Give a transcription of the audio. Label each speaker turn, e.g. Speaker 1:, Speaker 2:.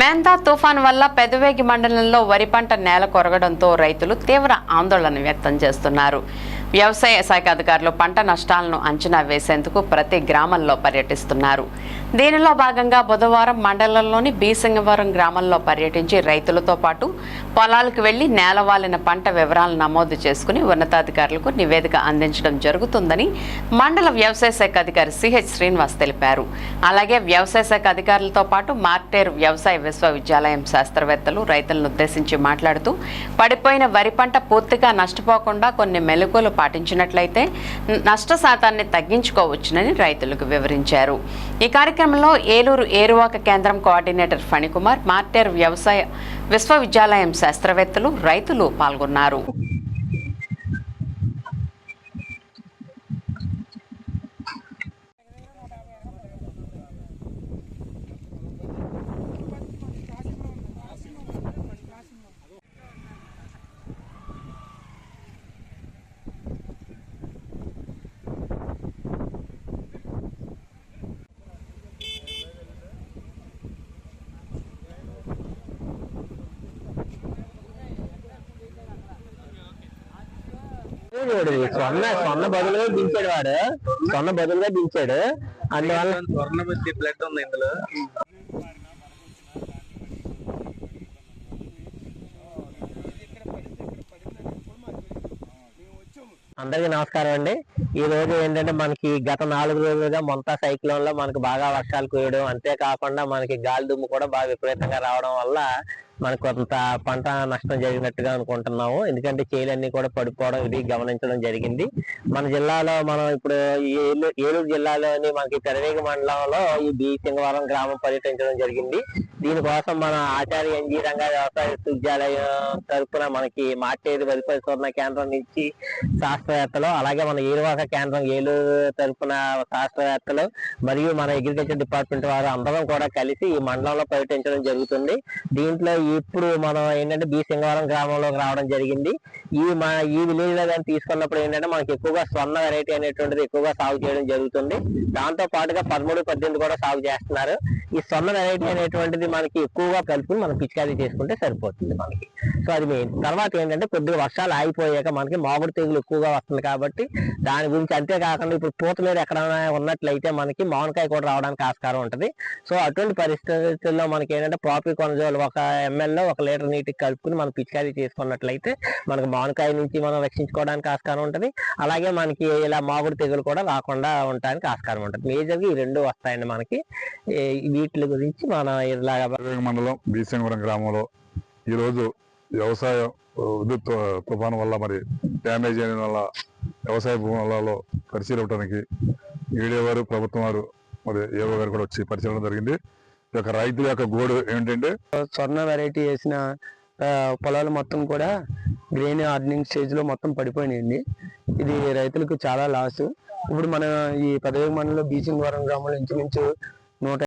Speaker 1: మేందా తుఫాన్ వల్ల పెదవేగి మండలంలో వరి పంట నేల కొరగడంతో రైతులు తీవ్ర ఆందోళన వ్యక్తం చేస్తున్నారు. వ్యవసాయ శాఖ అధికారులు పంట నష్టాలను అంచనా వేసేందుకు ప్రతి గ్రామంలో పర్యటిస్తున్నారు. దీనిలో భాగంగా బుధవారం మండలంలోని బీసింగవరం గ్రామంలో పర్యటించి రైతులతో పాటు పొలాలకు వెళ్ళి నేలవాలిన పంట వివరాలు నమోదు చేసుకుని ఉన్నతాధికారులకు నివేదిక అందించడం జరుగుతుందని మండల వ్యవసాయ శాఖ అధికారి సిహెచ్ శ్రీనివాస్ తెలిపారు. అలాగే వ్యవసాయ శాఖ అధికారులతో పాటు మార్టేరు వ్యవసాయ విశ్వవిద్యాలయం శాస్త్రవేత్తలు రైతులను ఉద్దేశించి మాట్లాడుతూ పడిపోయిన వరి పంట పూర్తిగా నష్టపోకుండా కొన్ని మెలకువలు పాటించినట్లయితే నష్ట శాతాన్ని తగ్గించుకోవచ్చునని రైతులకు వివరించారు. ఈ కార్యక్రమంలో ఏలూరు ఏరువాక కేంద్రం కోఆర్డినేటర్ ఫణికుమార్ మార్టేరు వ్యవసాయ విశ్వవిద్యాలయం శాస్త్రవేత్తలు రైతులు పాల్గొన్నారు.
Speaker 2: వాడు స్వర్ణ స్వర్ణ బదులుగా దించాడు వాడు. స్వర్ణ బదులుగా దించాడు. అందువల్ల
Speaker 3: స్వర్ణ బ్లడ్ ఉంది ఇందులో.
Speaker 2: అందరికీ నమస్కారం అండి. ఈ రోజు ఏంటంటే మనకి గత నాలుగు రోజులుగా మొంతా సైక్లోన్లో మనకి బాగా వర్షాలు కురియడం అంతేకాకుండా మనకి గాలి దుమ్ము కూడా బాగా విపరీతంగా రావడం వల్ల మనకు కొంత పంట నష్టం జరిగినట్టుగా అనుకుంటున్నాము. ఎందుకంటే చేలన్నీ కూడా పడిపోవడం ఇది గమనించడం జరిగింది. మన జిల్లాలో మనం ఇప్పుడు ఈ ఏలూరు ఏలూరు జిల్లాలోని మనకి తెరవేగ మండలంలో ఈ బి సింగవరం గ్రామం పర్యటించడం జరిగింది. దీనికోసం మన ఆచార్య ఎన్జీ రంగా వ్యవసాయ విశ్వవిద్యాలయం తరఫున మనకి మార్చేది వరి పరిశోధన కేంద్రం నుంచి శాస్త్రవేత్తలు అలాగే మన ఏరువాక కేంద్రం ఏలూరు తరఫున శాస్త్రవేత్తలు మరియు మన అగ్రికల్చర్ డిపార్ట్మెంట్ వారు అందరం కూడా కలిసి ఈ మండలంలో పర్యటించడం జరుగుతుంది. దీంట్లో ఇప్పుడు మనం ఏంటంటే బి సింగవరం గ్రామంలోకి రావడం జరిగింది. ఈ మా ఈ విలేజ్లో కానీ తీసుకున్నప్పుడు ఏంటంటే మనకి ఎక్కువగా స్వర్ణ వెరైటీ అనేటువంటిది ఎక్కువగా సాగు చేయడం జరుగుతుంది. దాంతో పాటుగా పదమూడు పద్దెనిమిది కూడా సాగు చేస్తున్నారు. ఈ స్వర్ణ వెరైటీ అనేటువంటిది మనకి ఎక్కువగా కలిపి మనం పిచికారీ చేసుకుంటే సరిపోతుంది మనకి. సో అది మెయిన్. తర్వాత ఏంటంటే కొద్దిగా వర్షాలు ఆగిపోయాక మనకి మామిడి తెగులు ఎక్కువగా వస్తుంది కాబట్టి దాని గురించి అంతేకాకుండా ఇప్పుడు పూత మీద ఎక్కడైనా ఉన్నట్లయితే మనకి మామిడికాయ కూడా రావడానికి ఆస్కారం ఉంటుంది. సో అటువంటి పరిస్థితుల్లో మనకి ఏంటంటే ప్రాపీ కొనజోలు ఒక ఎంఎల్ ఒక లీటర్ నీటికి కలుపుకుని మనం పిచికారీ చేసుకున్నట్లయితే మనకి మామిడికాయ నుంచి మనం రక్షించుకోవడానికి ఆస్కారం ఉంటుంది. అలాగే మనకి ఇలా మామిడి తెగులు కూడా రాకుండా ఉండడానికి ఆస్కారం ఉంటుంది. మేజర్గా ఈ రెండు వస్తాయండి మనకి. వీటి గురించి మన ఇలాగా
Speaker 4: మండలం బీసింగవరం గ్రామంలో ఈరోజు వ్యవసాయ ఆ, విద్యుత్ తుఫాను వల్ల మరి డ్యామేజ్ అయిన వల్ల వ్యవసాయ భూములలో పరిశీలించడానికి ఈడీ వారు ప్రభుత్వం వారు మరి ఏవో గారు కూడా వచ్చి పరిశీలన జరిగింది. యొక్క రైతుల యొక్క గోడు ఏంటంటే?
Speaker 5: స్వర్ణ వెరైటీ వేసిన పొలాలు మొత్తం కూడా గ్రెయిన్ హార్డనింగ్ స్టేజ్లో మొత్తం పడిపోయినాయండి. ఇది రైతులకు చాలా లాస్ ఇప్పుడు మన ఈ పదవి మండలంలో బీచింగ్ వరం గ్రామంలో ఇంచుమించు నూట